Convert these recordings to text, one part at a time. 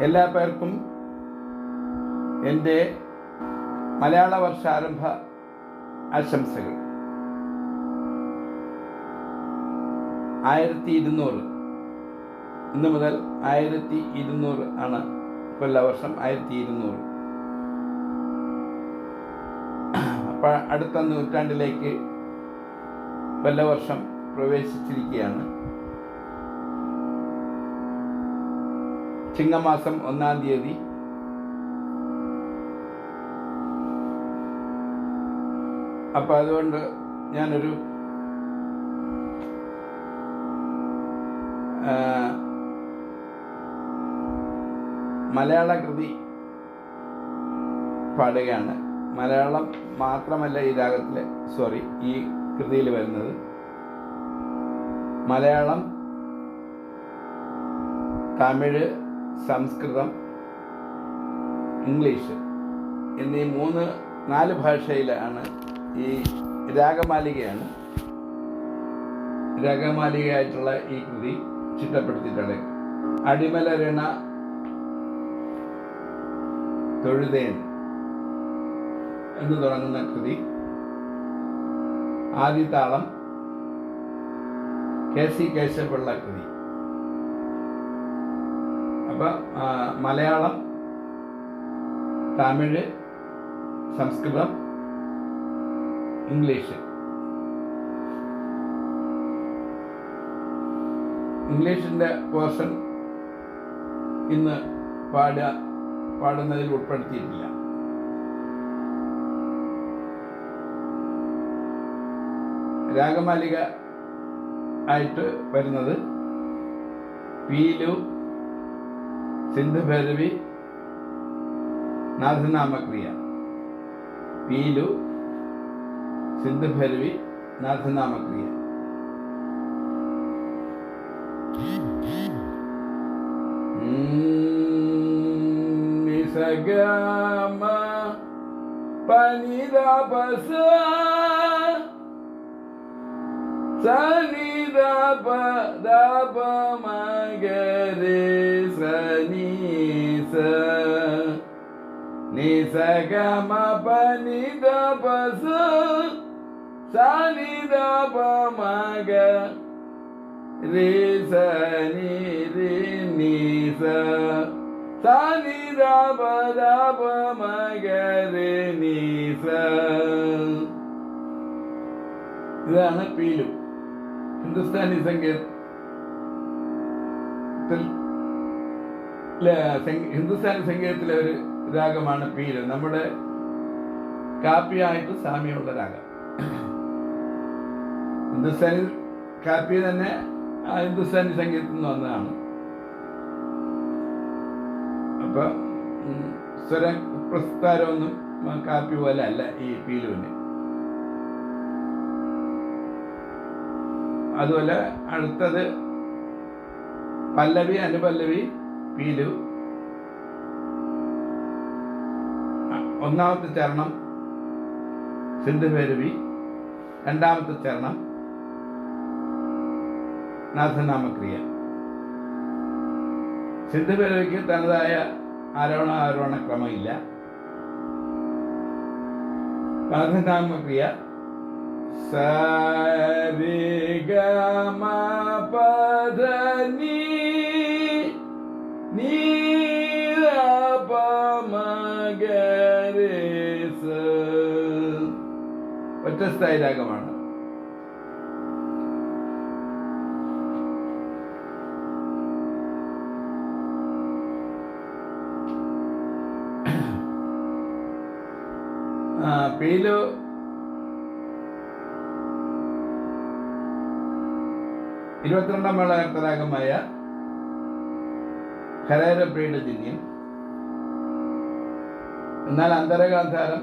എല്ലാ പേർക്കും എന്റെ മലയാള വർഷാരംഭ ആശംസകൾ. ആയിരത്തി ഇരുന്നൂറ്. ഇന്ന് മുതൽ ആയിരത്തി ഇരുന്നൂറ് ആണ് കൊല്ലവർഷം ആയിരത്തി ഇരുന്നൂറ്. അപ്പോൾ അടുത്ത നൂറ്റാണ്ടിലേക്ക് കൊല്ലവർഷം പ്രവേശിച്ചിരിക്കുകയാണ്. ചിങ്ങമാസം ഒന്നാം തീയതി. അപ്പം അതുകൊണ്ട് ഞാനൊരു മലയാള കൃതി പാടുകയാണ്. മലയാളം മാത്രമല്ല ഈ രാഗത്തിലെ സോറി ഈ കൃതിയിൽ വരുന്നത്. മലയാളം തമിഴ് സംസ്കൃതം ഇംഗ്ലീഷ് എന്നീ മൂന്ന് നാല് ഭാഷയിലാണ് ഈ രാഗമാലികയാണ് രാഗമാലികയായിട്ടുള്ള ഈ കൃതി ചിട്ടപ്പെടുത്തിയിട്ടുള്ളത്. അടിമലരണ തൊഴുതേൻ എന്ന് തുടങ്ങുന്ന കൃതി. ആദിതാളം കെ സി കേശവപിള്ള കൃതി. അപ്പം മലയാളം തമിഴ് സംസ്കൃതം ഇംഗ്ലീഷ്. ഇംഗ്ലീഷിന്റെ പോർഷൻ ഇന്ന് പാട പാടുന്നതിൽ ഉൾപ്പെടുത്തിയിട്ടില്ല. രാഗമാലിക ആയിട്ട് വരുന്നത് പീലു సింధు సింధుభైరవి నాథనామక్రియ పీలు సింధుభైరవి నాథనామక్రియ నిసగమ పనిరాపస సని dapat dapat magaris nisa nisa kama pani dapat sa. Sani dapat maga risa ni nisa sani dapat dapat magaris nisa ഇതാണ് പീലും. ഹിന്ദുസ്ഥാനി സംഗീതത്തിൽ ഹിന്ദുസ്ഥാനി സംഗീതത്തിലെ ഒരു രാഗമാണ് പീര്. നമ്മുടെ കാപ്പിയായിട്ട് സാമ്യമുള്ള രാഗം. ഹിന്ദുസ്ഥാനി കാപ്പി തന്നെ ഹിന്ദുസ്ഥാനി സംഗീതത്തിൽ നിന്ന് വന്നതാണ്. അപ്പൊ സ്വര പ്രസ്താരമൊന്നും കാപ്പി പോലെ അല്ല ഈ പീലുവിന് അതുപോലെ അടുത്തത് പല്ലവി അനുപല്ലവി പീലു. ഒന്നാമത്തെ ചരണം സിന്ധുഭൈരവി രണ്ടാമത്തെ ചരണം നാഥനാമക്രിയ. സിന്ധുഭൈരവിക്ക് തനതായ ആരോഹണ ആരോഹണ ക്രമമില്ല നാഥനാമക്രിയ സരിഗമ പദനി ഒറ്റസ്ഥായി രാഗമാണ് ആ, പീലു ഇരുപത്തിരണ്ടാം മേളകർത്തരാഗമായ ഹരേരപ്രിയുടെ പീഠജന്യം എന്നാൽ അന്തരഗാന്ധാരം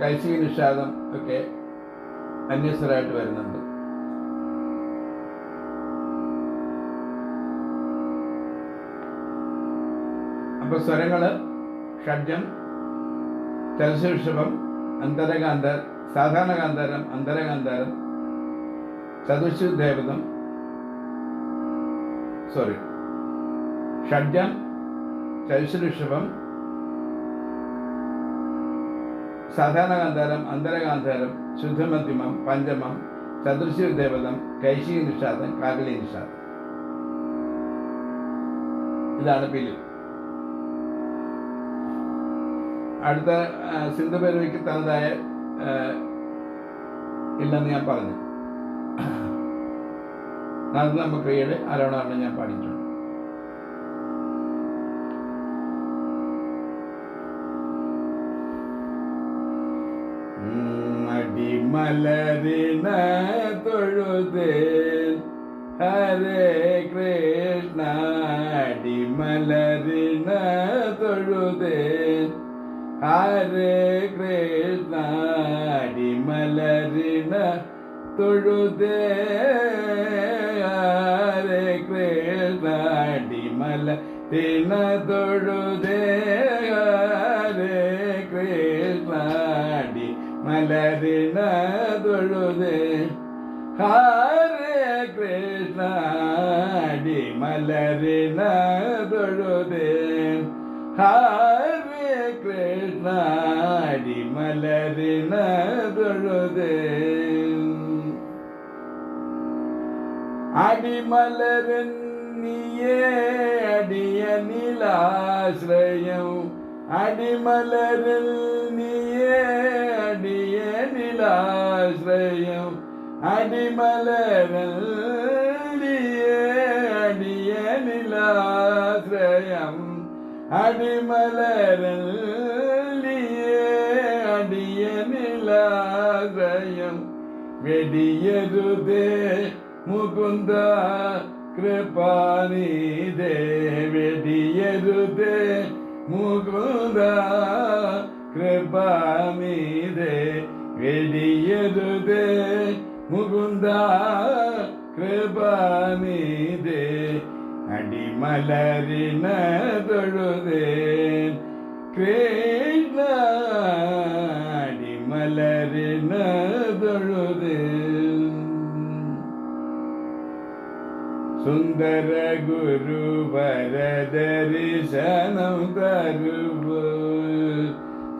കൈശിക നിഷാദം ഒക്കെ അന്യസ്വരായിട്ട് വരുന്നുണ്ട്. അപ്പൊ സ്വരങ്ങൾ ഷഡ്ജം ചലശവൃഷഭം അന്തരകാന്ത സാധാരണ കാന്താരം അന്തരകാന്താരം ചതുശു ദേവതം. സോറി ഷഡ്ജം ചതുശ്രുഷഭം സാധാരണ ഗാന്ധാരം അന്തരഗാന്ധാരം ശുദ്ധമധ്യമം പഞ്ചമം ചതുർശ്രീ ദേവതം കൈശിക നിഷാദം കാകലി നിഷാദം. ഇതാണ് പിലി അടുത്ത ആ, സിന്ധു ഭൈരവിക്ക് തനതായ ഇല്ലെന്ന് ഞാൻ പറഞ്ഞു. നർമ്മ ക്രിയയുടെ അരോണാണ് ഞാൻ പാടിയിട്ടുണ്ട്. ഉം, തൊഴുതേ ഹരേ കൃഷ്ണ അടിമലരിണ തൊഴുതേ ഹരേ കൃഷ്ണ അടിമലരിന തൊഴുതേ ഹരേ കൃഷ്ണ അടിമല തിന തൊഴുതേ. ഹരേ കൃഷ്ണ അടി മലരിന തൊഴുതേ. ഹരേ കൃഷ്ണ അടി മലരിന തൊഴുതേ. அடிமலரன்னியே அடிய நிலாசிரயம். அடிமலரில் நீயே அடிய நிலாசிரயம். அடிமலரில் நீயே அடிய நிலாசிரயம். வெடியருதே ಮುಕುಂದ ಕೃಪಾನಿದೆ ವೆಡಿಯರುದೆ ಮುಕುಂದ ಕೃಪಾನಿದೆ ವೆಡಿಯರುದೆ ಮುಕುಂದ ಕೃಪಾನಿದೆ ಅಡಿಮಲರಿನ ತೊಳುದೇ ಕ್ರೇ சுந்தர குரு வரத தரிசனம் தருவு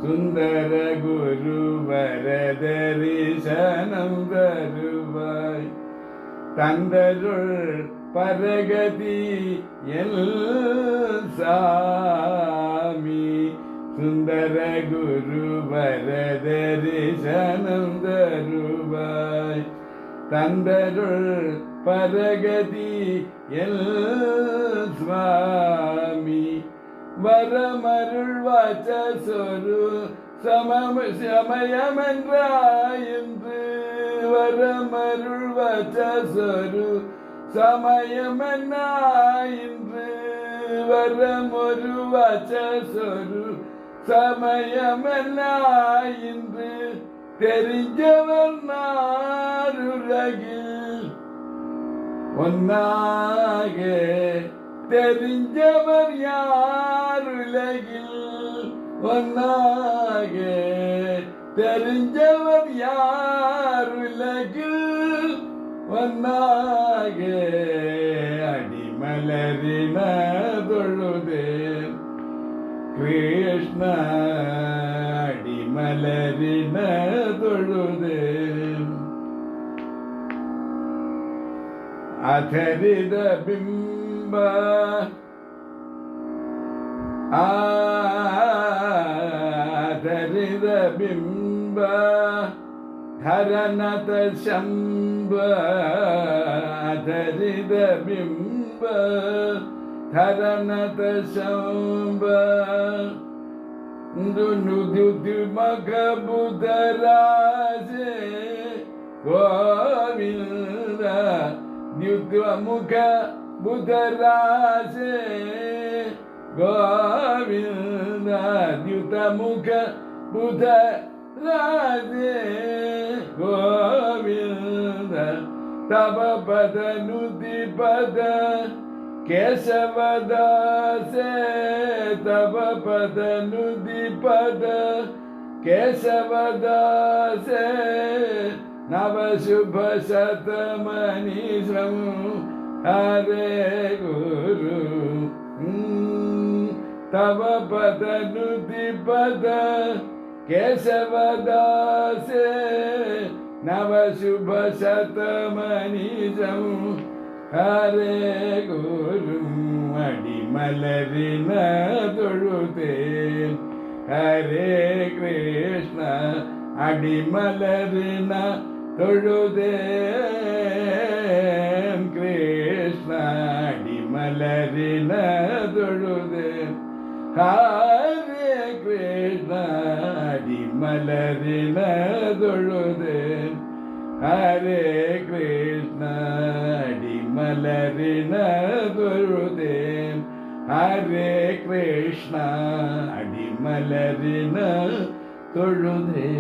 சுந்தர குரு வரத தரிசனம் தருவாய். தந்தருள் பரகதி எல் சாமி. சுந்தர குரு வரத தரிசனம் தருவாய். தந்தருள் பரகதி சுவாமி வரமருள்வாச்ச சொரு சமம் சமயமென்றாயின்று வரமருள்வாச்ச சொரு சமயமென்னாயின்று வரமொரு வாச்ச சொரு சமயமென்னாயின்று தெரிஞ்சவர் நாருலகில் ஒன்னாக தெரிஞ்சவர் யார் உலகில்? ஒன்னாக தெரிஞ்சவர் யார் உலகில்? ஒன்னாக அடிமலரின தொழுதேன் கிருஷ்ணா ಅಥರಿದ ಬಿಂಬ ಆಧರಿದ ಬಿಂಬ ಧರನತ ಶಂಬ ಧರಿದ ಬಿಂಬ ಧರನತ ಶಂಬ ನುದು ಮಗ ಬುಧರಾಜೆ ಗೋವಿಂದ ದ್ಯುಗ್ಮುಖ ಬುಧರಾಜ ಗೋವಿಂದ ದ್ಯುತಮುಖ ಬುಧ ರಾಜ ಗೋವಿಂದ ತವ ಪದ ನುದಿ ಪದ ಕೇಶವದಾಸ ತವ ಪದ ನುದಿ ಪದ ಕೇಶವದಾಸ नवशुभ नवशुभशतमनिश्रं हरे गुरु। तव पदनुतिपद नवशुभ नवशुभशतमनिशं हरे गुरु अडिमलरिन तुळुते हरे कृष्ण अडिमलरिन തൊഴുതേം കൃഷ്ണാടി മലരിന തൊഴുതേം ഹരേ കൃഷ്ണാടി മലരിന തൊഴുതേം ഹരേ കൃഷ്ണാടി മലരിന തൊഴുതേം ഹരേ കൃഷ്ണ അടിമലരിന തൊഴുതേ